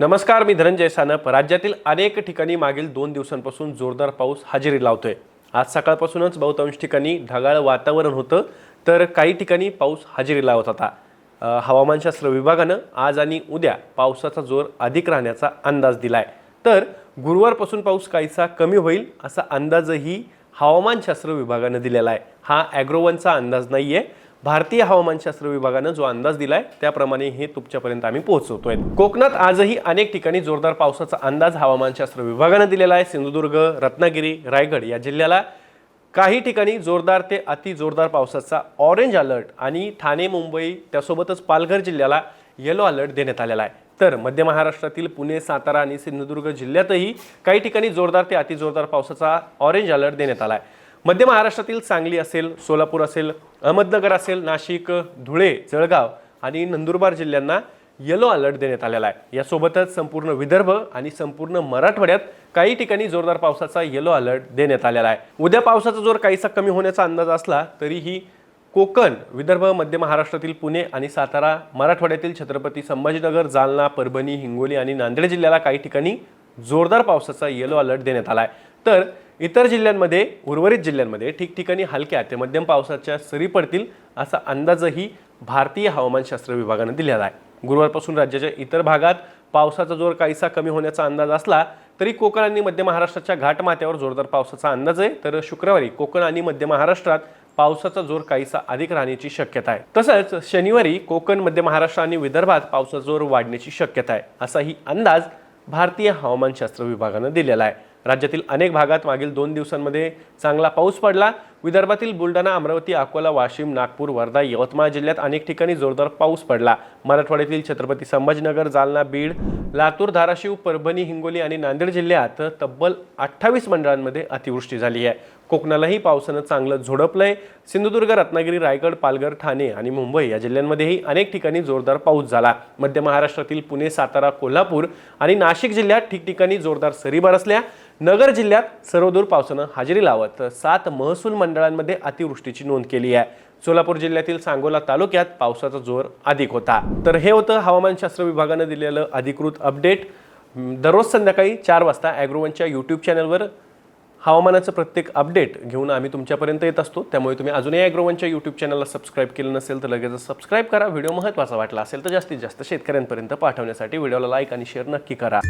नमस्कार मी धनंजय सानप. राज्यातील अनेक ठिकाणी मागील दोन दिवसांपासून जोरदार पाऊस हजेरी लावतोय. आज सकाळपासूनच बहुतांश ठिकाणी ढगाळ वातावरण होतं तर काही ठिकाणी पाऊस हजेरी लावत होता. हवामानशास्त्र विभागानं आज आणि उद्या पावसाचा जोर अधिक राहण्याचा अंदाज दिलाय. तर गुरुवारपासून पाऊस काहीसा कमी होईल असा अंदाजही हवामानशास्त्र विभागानं दिलेला आहे. हा ॲग्रोवनचा अंदाज नाही आहे भारतीय हवामानशास्त्र विभागानं जो अंदाज दिलाय त्याप्रमाणे हे तुमच्यापर्यंत आम्ही पोहोचवतोय. कोकणात आजही अनेक ठिकाणी जोरदार पावसाचा अंदाज हवामानशास्त्र विभागानं दिलेला आहे. सिंधुदुर्ग रत्नागिरी रायगड या जिल्ह्याला काही ठिकाणी जोरदार ते अति जोरदार पावसाचा ऑरेंज अलर्ट आणि ठाणे मुंबई त्यासोबतच पालघर जिल्ह्याला येलो अलर्ट देण्यात आलेला आहे. तर मध्य महाराष्ट्रातील पुणे सातारा आणि सिंधुदुर्ग जिल्ह्यातही काही ठिकाणी जोरदार ते अति जोरदार पावसाचा ऑरेंज अलर्ट देण्यात आला आहे. मध्य महाराष्ट्रातील सांगली असेल सोलापूर असेल अहमदनगर असेल नाशिक धुळे जळगाव आणि नंदुरबार जिल्ह्यांना येलो अलर्ट देण्यात आलेला आहे. यासोबतच संपूर्ण विदर्भ आणि संपूर्ण मराठवाड्यात काही ठिकाणी जोरदार पावसाचा येलो अलर्ट देण्यात आलेला आहे. उद्या पावसाचा जोर काहीसा कमी होण्याचा अंदाज असला तरीही कोकण विदर्भ मध्य महाराष्ट्रातील पुणे आणि सातारा मराठवाड्यातील छत्रपती संभाजीनगर जालना परभणी हिंगोली आणि नांदेड जिल्ह्याला काही ठिकाणी जोरदार पावसाचा येलो अलर्ट देण्यात आला आहे. तर इतर जिल्ह्यांमध्ये उर्वरित जिल्ह्यांमध्ये ठिकठिकाणी हलक्या ते मध्यम पावसाच्या सरी पडतील असा अंदाजही भारतीय हवामानशास्त्र विभागानं दिलेला आहे. गुरुवारपासून राज्याच्या इतर भागात पावसाचा जोर काहीसा कमी होण्याचा अंदाज असला तरी कोकण आणि मध्य महाराष्ट्राच्या घाटमाथ्यावर जोरदार पावसाचा अंदाज आहे. तर शुक्रवारी कोकण आणि मध्य महाराष्ट्रात पावसाचा जोर काहीसा अधिक राहण्याची शक्यता आहे. तसंच शनिवारी कोकण मध्य महाराष्ट्र आणि विदर्भात पावसाचा जोर वाढण्याची शक्यता आहे असाही अंदाज भारतीय हवामानशास्त्र विभागानं दिलेला आहे. राज्यातील अनेक भागात मागील दोन दिवसांमध्ये चांगला पाऊस पडला. विदर्भातील बुलढाणा अमरावती अकोला वाशिम नागपूर वर्धा यवतमाळ जिल्ह्यात अनेक ठिकाणी जोरदार पाऊस पडला. मराठवाड्यातील छत्रपती संभाजीनगर जालना बीड लातूर धाराशिव परभणी हिंगोली आणि नांदेड जिल्ह्यात तब्बल अठ्ठावीस मंडळांमध्ये अतिवृष्टी झाली आहे. कोकणालाही पावसानं चांगलं झोडपलंय. सिंधुदुर्ग रत्नागिरी रायगड पालघर ठाणे आणि मुंबई या जिल्ह्यांमध्येही अनेक ठिकाणी जोरदार पाऊस झाला. मध्य महाराष्ट्रातील पुणे सातारा कोल्हापूर आणि नाशिक जिल्ह्यात ठिकठिकाणी जोरदार सरी बरसल्या. नगर जिल्ह्यात सर्वदूर पावसानं हजेरी लावत सात महसूल मंडळांमध्ये अतिवृष्टीची नोंद केली आहे. सोलापूर जिल्ह्यातील सांगोला तालुक्यात पावसाचा जोर अधिक होता. तर हे होतं हवामानशास्त्र विभागानं दिलेलं अधिकृत अपडेट. दररोज संध्याकाळी चार वाजता ॲग्रोवनच्या यूट्यूब चॅनलवर हवामानाचं प्रत्येक अपडेट घेऊन आम्ही तुमच्यापर्यंत येत असतो. त्यामुळे तुम्ही अजूनही ॲग्रोवनच्या यूट्यूब चॅनलला सबस्क्राईब केलं नसेल तर लगेच सबस्क्राईब करा. व्हिडिओ महत्त्वाचा वाटला असेल तर जास्तीत जास्त शेतकऱ्यांपर्यंत पाठवण्यासाठी व्हिडिओला लाईक आणि शेअर नक्की करा.